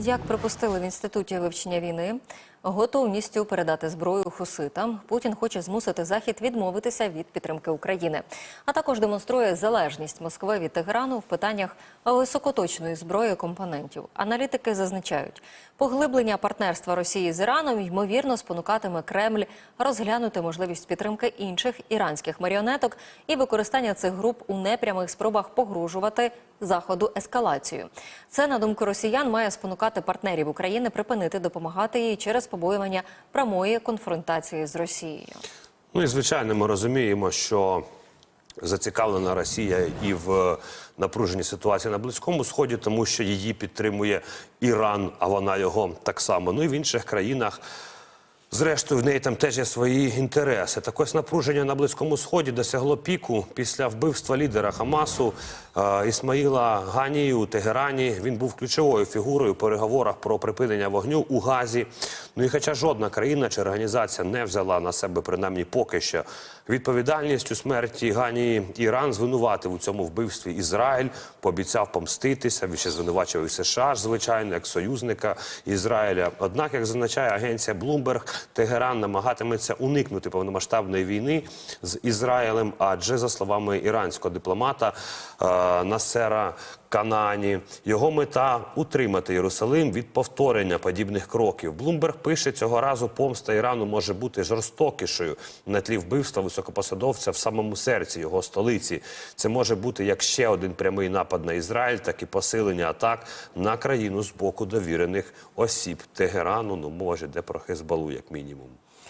Як пропустили в інституті вивчення війни, готовністю передати зброю хуситам, Путін хоче змусити Захід відмовитися від підтримки України, а також демонструє залежність Москви від Тегерану в питаннях високоточної зброї компонентів. Аналітики зазначають, поглиблення партнерства Росії з Іраном ймовірно спонукатиме Кремль розглянути можливість підтримки інших іранських маріонеток і використання цих груп у непрямих спробах погрожувати заходу ескалацію. Це на думку росіян має спонукати партнерів України припинити допомагати їй через побоювання прямої конфронтації з Росією. Ну і звичайно, ми розуміємо, що зацікавлена Росія і в напруженій ситуації на Близькому Сході, тому що її підтримує Іран, а вона його так само. Ну і в інших країнах. Зрештою, в неї там теж є свої інтереси. Так ось напруження на Близькому Сході досягло піку після вбивства лідера Хамасу е, Ісмаїла Ганії у Тегерані. Він був ключовою фігурою в переговорах про припинення вогню у Газі. Ну і хоча жодна країна чи організація не взяла на себе, принаймні поки що, відповідальність у смерті Ганії, Іран звинуватив у цьому вбивстві Ізраїль, пообіцяв помститися. Він ще звинувачив і США, звичайно, як союзника Ізраїля. Однак, як зазначає агенція Bloomberg, Тегеран намагатиметься уникнути повномасштабної війни з Ізраїлем. Адже за словами іранського дипломата е, Насера Канані, його мета утримати Єрусалим від повторення подібних кроків. Блумберг пише цього разу помста Ірану може бути жорстокішою на тлі вбивства високопосадовця в самому серці його столиці. Це може бути як ще один прямий напад на Ізраїль, так і посилення атак на країну з боку довірених осіб Тегерану. Ну мова ж йде про Хезбалу, як мінімум.